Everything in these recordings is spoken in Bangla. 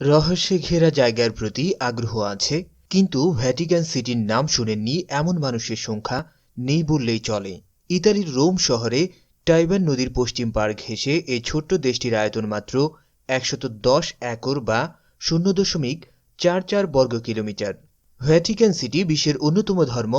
রহস্যে ঘেরা জায়গার প্রতি আগ্রহ আছে, কিন্তু ভ্যাটিকান সিটির নাম শুনেননি এমন মানুষের সংখ্যা নেই বললেই চলে। ইতালির রোম শহরে টাইবান নদীর পশ্চিম পাড় ঘেঁষে এই ছোট্ট দেশটির আয়তন মাত্র একশত দশ একর বা শূন্য দশমিক চার চার বর্গ কিলোমিটার। ভ্যাটিকান সিটি বিশ্বের অন্যতম ধর্ম,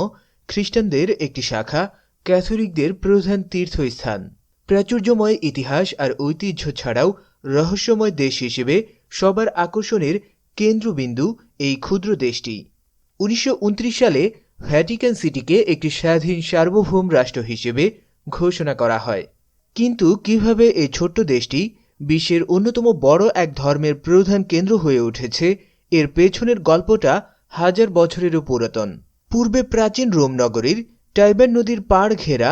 খ্রিস্টানদের একটি শাখা, ক্যাথলিকদের প্রধান তীর্থস্থান। প্রাচুর্যময় ইতিহাস আর ঐতিহ্য ছাড়াও রহস্যময় দেশ হিসেবে সবার আকর্ষণের কেন্দ্রবিন্দু এই ক্ষুদ্র দেশটি। উনিশশো উনত্রিশ সালে ভ্যাটিকান সিটিকে একটি স্বাধীন সার্বভৌম রাষ্ট্র হিসেবে ঘোষণা করা হয়। কিন্তু কীভাবে এই ছোট্ট দেশটি বিশ্বের অন্যতম বড় এক ধর্মের প্রধান কেন্দ্র হয়ে উঠেছে, এর পেছনের গল্পটা হাজার বছরেরও পুরাতন। পূর্বে প্রাচীন রোম নগরীর টাইবার নদীর পাড় ঘেরা,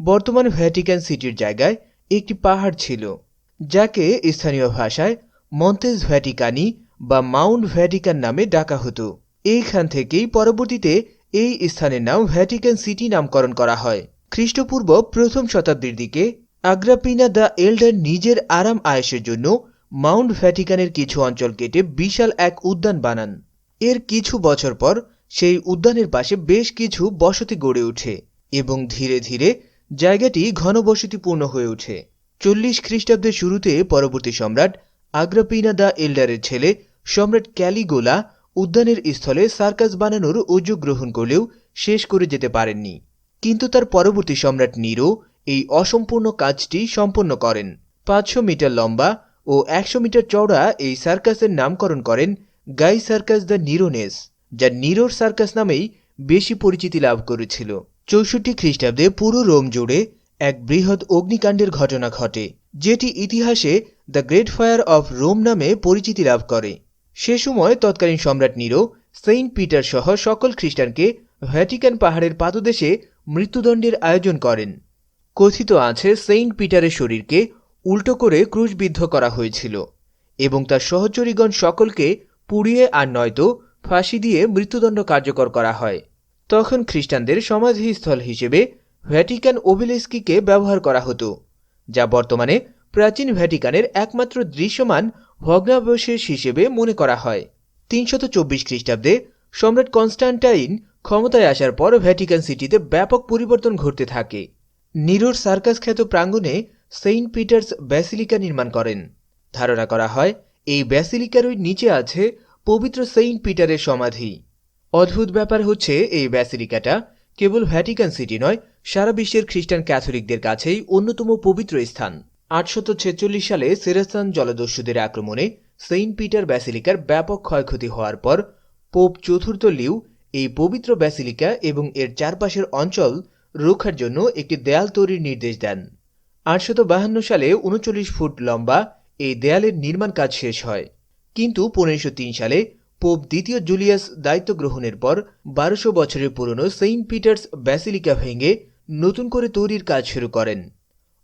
বর্তমান ভ্যাটিকান সিটির জায়গায় একটি পাহাড় ছিল, যাকে স্থানীয় ভাষায় মন্তেজ ভ্যাটিকানি বা মাউন্ট ভ্যাটিকান নামে ডাকা হতো। এইখান থেকেই পরবর্তীতে এই স্থানের নাম ভ্যাটিকান সিটি নামকরণ করা হয়। খ্রিস্টপূর্ব প্রথম শতাব্দীর দিকে আগ্রাপিনা দ্য এল্ডার নিজের আরাম আয়েসের জন্য মাউন্ট ভ্যাটিকানের কিছু অঞ্চল কেটে বিশাল এক উদ্যান বানান। এর কিছু বছর পর সেই উদ্যানের পাশে বেশ কিছু বসতি গড়ে ওঠে এবং ধীরে ধীরে জায়গাটি ঘনবসতিপূর্ণ হয়ে ওঠে। চল্লিশ খ্রিস্টাব্দের শুরুতে পরবর্তী সম্রাট আগ্রাপিনা দ্য এল্ডারের ছেলে সম্রাট ক্যালিগোলা উদ্যানের স্থলে সার্কাস বানানোর উদ্যোগ গ্রহণ করলেও শেষ করে যেতে পারেননি। কিন্তু তার পরবর্তী সম্রাট নিরো এই অসম্পূর্ণ কাজটি সম্পন্ন করেন। পাঁচশো মিটার লম্বা ও একশো মিটার চওড়া এই সার্কাসের নামকরণ করেন গাই সার্কাস দ্য নিরোনেস, যা নিরোর সার্কাস নামেই বেশি পরিচিতি লাভ করেছিল। চৌষট্টি খ্রিস্টাব্দে পুরো রোম জুড়ে এক বৃহৎ অগ্নিকাণ্ডের ঘটনা ঘটে, যেটি ইতিহাসে the great fire of Rome নামে পরিচিতি লাভ করে। সে সময় তৎকালীন সম্রাট নিরো সেইন্ট পিটার সহ সকল খ্রিস্টানকে ভ্যাটিকান পাহাড়ের পাদদেশে মৃত্যুদণ্ডের আয়োজন করেন। কথিত আছে সেইন্ট পিটারের শরীরকে উল্টো করে ক্রুশবিদ্ধ করা হয়েছিল এবং তার সহচরীগণ সকলকে পুড়িয়ে আর নয়তো ফাঁসি দিয়ে মৃত্যুদণ্ড কার্যকর করা হয়। তখন খ্রিস্টানদের সমাধিস্থল হিসেবে ভ্যাটিকান ওবেলেস্কিকে ব্যবহার করা হতো, যা বর্তমানে প্রাচীন ভ্যাটিকানের একমাত্র দৃশ্যমান ভগ্নাবশেষ হিসেবে মনে করা হয়। তিনশত চব্বিশ খ্রিস্টাব্দে সম্রাট কনস্টান্টাইন ক্ষমতায় আসার পর ভ্যাটিকান সিটিতে ব্যাপক পরিবর্তন ঘটতে থাকে। নিরোর সার্কাস খ্যাত প্রাঙ্গণে সেইন্ট পিটার্স ব্যাসিলিকা নির্মাণ করেন। ধারণা করা হয়, এই ব্যাসিলিকারই নিচে আছে পবিত্র সেইন্ট পিটারের সমাধি। অদ্ভুত ব্যাপার হচ্ছে, এই ব্যাসিলিকাটা কেবল ভ্যাটিকান সিটি নয়, সারা বিশ্বের খ্রিস্টান ক্যাথলিকদের কাছেই অন্যতম পবিত্র স্থান। আটশত ছেচল্লিশ সালে সেরাস্তান জলদস্যুদের আক্রমণে সেইন্ট পিটার ব্যাসিলিকার ব্যাপক ক্ষয়ক্ষতি হওয়ার পর পোপ চতুর্থ লিউ এই পবিত্র ব্যাসিলিকা এবং এর চারপাশের অঞ্চল রক্ষার জন্য একটি দেয়াল তৈরির নির্দেশ দেন। আটশত বাহান্ন সালে উনচল্লিশ ফুট লম্বা এই দেয়ালের নির্মাণ কাজ শেষ হয়। কিন্তু পনেরোশো তিন সালে পোপ দ্বিতীয় জুলিয়াস দায়িত্ব গ্রহণের পর বারোশো বছরের পুরনো সেইন্ট পিটার্স ব্যাসিলিকা ভেঙে নতুন করে তৈরির কাজ শুরু করেন।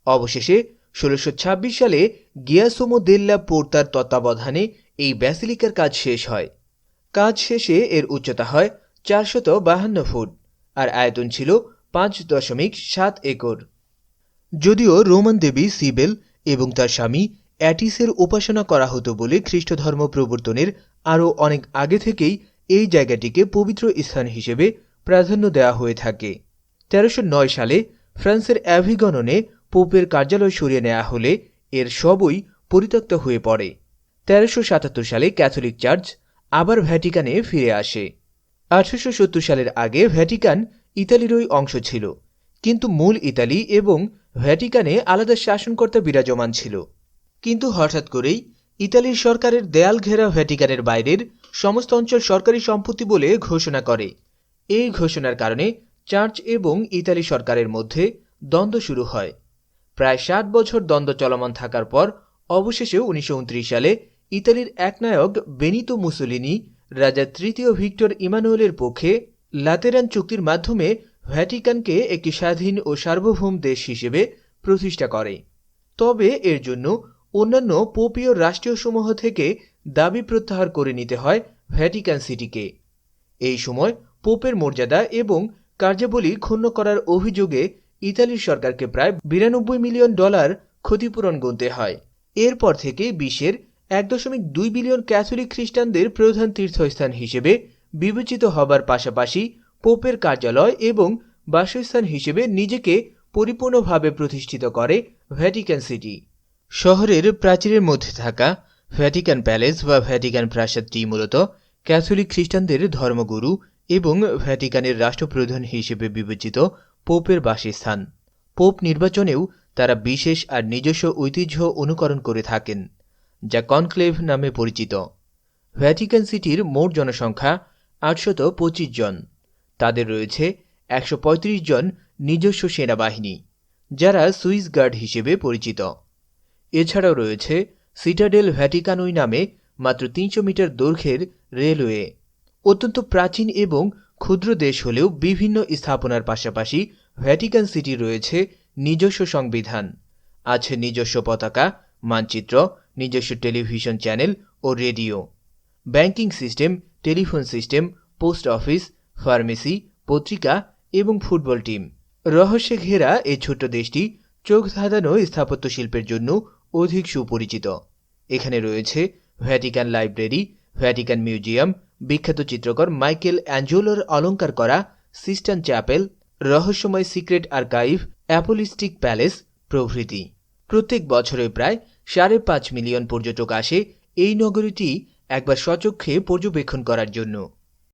অবশেষে ষোলোশো ছাব্বিশ সালে গিয়াসোমো দেল্লা পোর্তার তত্ত্বাবধানে এই ব্যাসিলিকার কাজ শেষ হয়। কাজ শেষে এর উচ্চতা হয় চারশত বাহান্ন ফুট আর আয়তন ছিল পাঁচ দশমিক সাত একর। যদিও রোমান দেবী সিবেল এবং তার স্বামী অ্যাটিসের উপাসনা করা হতো বলে খ্রিস্ট ধর্ম প্রবর্তনের আরও অনেক আগে থেকেই এই জায়গাটিকে পবিত্র স্থান হিসেবে প্রাধান্য দেওয়া হয়ে থাকে। তেরোশো নয় সালে ফ্রান্সের অ্যাভিগননে পোপের কার্যালয় সরিয়ে নেওয়া হলে এর সবই পরিত্যক্ত হয়ে পড়ে। তেরোশো সাতাত্তর সালে ক্যাথলিক চার্চ আবার ভ্যাটিকানে ফিরে আসে। আঠারোশো সত্তর সালের আগে ভ্যাটিকান ইতালিরই অংশ ছিল। কিন্তু মূল ইতালি এবং ভ্যাটিকানে আলাদা শাসনকর্তা বিরাজমান ছিল। কিন্তু হঠাৎ করেই ইতালির সরকারের দেয়াল ঘেরা ভ্যাটিকানের বাইরের সমস্ত অঞ্চল সরকারি সম্পত্তি বলে ঘোষণা করে। এই ঘোষণার কারণে চার্চ এবং ইতালি সরকারের মধ্যে দ্বন্দ্ব শুরু হয়। প্রায় ষাট বছর দ্বন্দ্ব চলমান থাকার পর অবশেষে উনিশশো উনত্রিশ সালে ইতালির একনায়ক বেনিতো মুসোলিনি, রাজা তৃতীয় ভিক্টর ইমানুয়েলের পক্ষে লাতেরান চুক্তির মাধ্যমে ভ্যাটিকানকে একটি স্বাধীন ও সার্বভৌম দেশ হিসেবে প্রতিষ্ঠা করে। তবে এর জন্য অন্যান্য পোপীয় রাষ্ট্রসমূহ থেকে দাবি প্রত্যাহার করে নিতে হয় ভ্যাটিকান সিটিকে। এই সময় পোপের মর্যাদা এবং কার্যাবলী ক্ষুণ্ণ করার অভিযোগে ইতালির সরকারকে প্রায় বিরানব্বই মিলিয়ন ডলার ক্ষতিপূরণ গুনতে হয়। এরপর থেকে বিশ্বের এক দশমিক দুই বিলিয়ন ক্যাথলিক খ্রিস্টানদের প্রধান তীর্থস্থান হিসেবে বিবেচিত হবার পাশাপাশি পোপের কার্যালয় এবং বাসস্থান হিসেবে নিজেকে পরিপূর্ণভাবে প্রতিষ্ঠিত করে ভ্যাটিকান সিটি। শহরের প্রাচীরের মধ্যে থাকা ভ্যাটিকান প্যালেস বা ভ্যাটিকান প্রাসাদটি মূলত ক্যাথলিক খ্রিস্টানদের ধর্মগুরু এবং ভ্যাটিকানের রাষ্ট্রপ্রধান হিসেবে বিবেচিত পোপের বাসস্থান। পোপ নির্বাচনেও তারা বিশেষ আর নিজস্ব ঐতিহ্য অনুকরণ করে থাকেন, যা কনক্লেভ নামে পরিচিত। ভ্যাটিকান সিটির মোট জনসংখ্যা আটশত জন। তাদের রয়েছে একশো পঁয়ত্রিশ জন নিজস্ব সেনাবাহিনী, যারা সুইস গার্ড হিসেবে পরিচিত। এছাড়াও রয়েছে সিটাডেল ভ্যাটিকানুই নামে মাত্র তিনশো মিটার দৈর্ঘ্যের রেলওয়ে। অত্যন্ত প্রাচীন এবং ক্ষুদ্র দেশ হলেও বিভিন্ন স্থাপনার পাশাপাশি ভ্যাটিকান সিটি রয়েছে নিজস্ব সংবিধান। আছে নিজস্ব পতাকা, মানচিত্র, নিজস্ব টেলিভিশন চ্যানেল ও radio. Banking system, telephone system, post office, pharmacy, পত্রিকা এবং ফুটবল টিম। রহস্যে ঘেরা এই ছোট্ট দেশটি চোখ ধাঁধানো স্থাপত্য শিল্পের জন্য অধিক সুপরিচিত। এখানে রয়েছে ভ্যাটিকান লাইব্রেরি ভ্যাটিকান মিউজিয়াম বিখ্যাত চিত্রকর মাইকেল অ্যাঞ্জেলোর অলঙ্কার করা সিস্টান চ্যাপেল, রহস্যময় সিক্রেট আর্কাইভ, অ্যাপোলিস্টিক প্যালেস প্রভৃতি। প্রত্যেক বছরে প্রায় সাড়ে পাঁচ মিলিয়ন পর্যটক আসে এই নগরীটি একবার স্বচক্ষে পর্যবেক্ষণ করার জন্য।